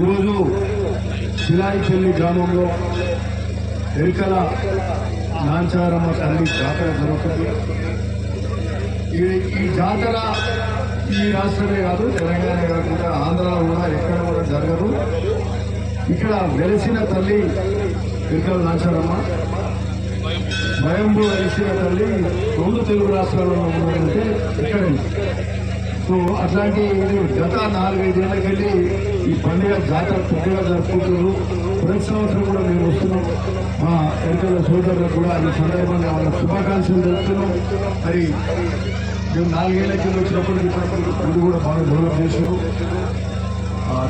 ఈరోజు శిలాయిపల్లి గ్రామంలో ఎరికల నాంచారమ్మ తల్లి జాతర జరుగుతుంది. ఈ ఈ జాతర ఈ రాష్ట్రమే కాదు తెలంగాణ కాకుండా ఆంధ్రలో కూడా ఎక్కడ కూడా జరగదు. ఇక్కడ వెలిసిన తల్లి ఎరికల నాంచారమ్మ. భయంలో వెలిసిన తల్లి రెండు తెలుగు రాష్ట్రాల్లో ఉన్నదంటే ఇక్కడ సో అట్లాంటి గత గత నాలుగైదేళ్ళకెళ్ళి ఈ పండుగ జాతర పండుగ జరుపుకుంటున్నారు ప్రతి సంవత్సరం కూడా మేము వస్తున్నాం. మా ఎన్నికల సోదరులకు కూడా ఈ సందర్భంగా వాళ్ళ శుభాకాంక్షలు జరుపుతున్నాం మరి మేము నాలుగేళ్ళ కింద వచ్చినప్పుడు ఇప్పటికీ ఇది కూడా బాగా డెవలప్ చేసినాం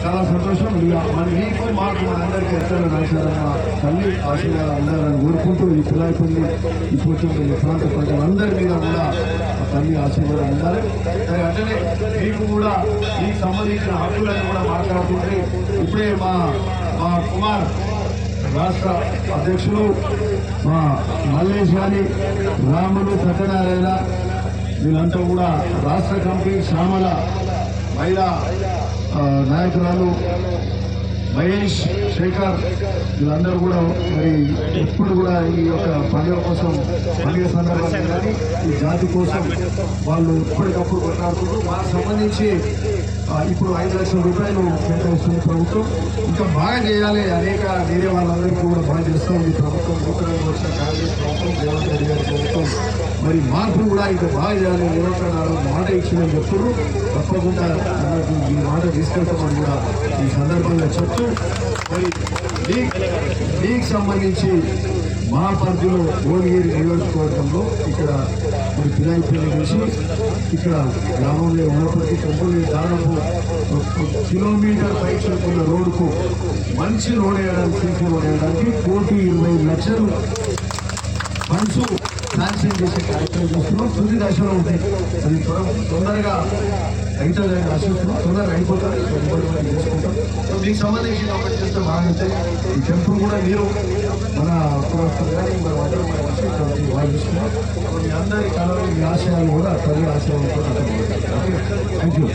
చాలా సంతోషం. మన మీకు మాకు మనందరికీ ఎక్కడ నడిచారన్న తల్లి ఆశీర్వాదాలు ఉండాలని కోరుకుంటూ ఈ పిల్లాయిపల్లి ఈ పోతుంది ఈ ప్రాంత ప్రజలందరి మీద కూడా తల్లి ఆశీర్వాదం ఉండాలి అంటే మీకు కూడా ఈ సంబంధించిన హక్కులను కూడా మాట్లాడుతుంటే ఇప్పుడే మా మా కుమార్ రాష్ట్ర అధ్యక్షులు మా మల్లేష్ గారి రాములు సత్యనారాయణ వీళ్ళంతా కూడా రాష్ట్ర కమిటీ శ్యామల మహిళా నాయకురాలు మహేష్ శేఖర్ వీళ్ళందరూ కూడా మరి ఎప్పుడు కూడా ఈ యొక్క పండుగ కోసం పండుగ సందర్భంగా కానీ ఈ జాతి కోసం వాళ్ళు ఎప్పటికప్పుడు కొట్లాడుకుంటూ మాకు సంబంధించి ఇప్పుడు ఐదు లక్షల రూపాయలు కేటాయిస్తుంది ప్రభుత్వం. ఇంకా బాగా చేయాలి అనేక వేరే వాళ్ళందరికీ కూడా బాగా చేస్తూ. ఈ ప్రభుత్వం నూతనంగా వచ్చిన కాంగ్రెస్ ప్రభుత్వం రేవంత్ రెడ్డి గారి ప్రభుత్వం. మరి మార్పు కూడా ఇంకా బాగా చేయాలి మాట ఇచ్చిందని చెప్తున్నారు. తప్పకుండా మనకు ఈ మాట తీసుకెళ్తామని కూడా ఈ సందర్భంగా చెప్తూ మరి లీగ్ లీగ్ సంబంధించి మా పరిధిలో భువనగిరి నియోజకవర్గంలో ఇక్కడ మరి పిలాయిపల్లి నుంచి ఇక్కడ గ్రామంలో ఉన్నప్పటికీ టెంపుల్ దాదాపు కిలోమీటర్ పైకి రోడ్డుకు మంచి రోడ్ వేయడానికి సీసీ రోడ్ వేయడానికి కోటి ఇరవై లక్షలు ఫండ్స్ శాంక్షన్ చేసే కార్యక్రమం చేస్తున్నాం. తుది దశలో ఉంటాయి అది తొందరగా తొందరగా అవుతుందని ఆశిస్తున్నాం తొందరగా అయిపోతుంది తొందరగా మనం చేసుకుంటాం సో దీనికి సంబంధించిన ఒకటి చేస్తే బాగుంటాయి ఈ టెంపుల్ కూడా మీరు మన కులస్తులు మీ అందరి కళలు మీ ఆశయాలు కూడా తల్లి ఆశయాలు థ్యాంక్ యూ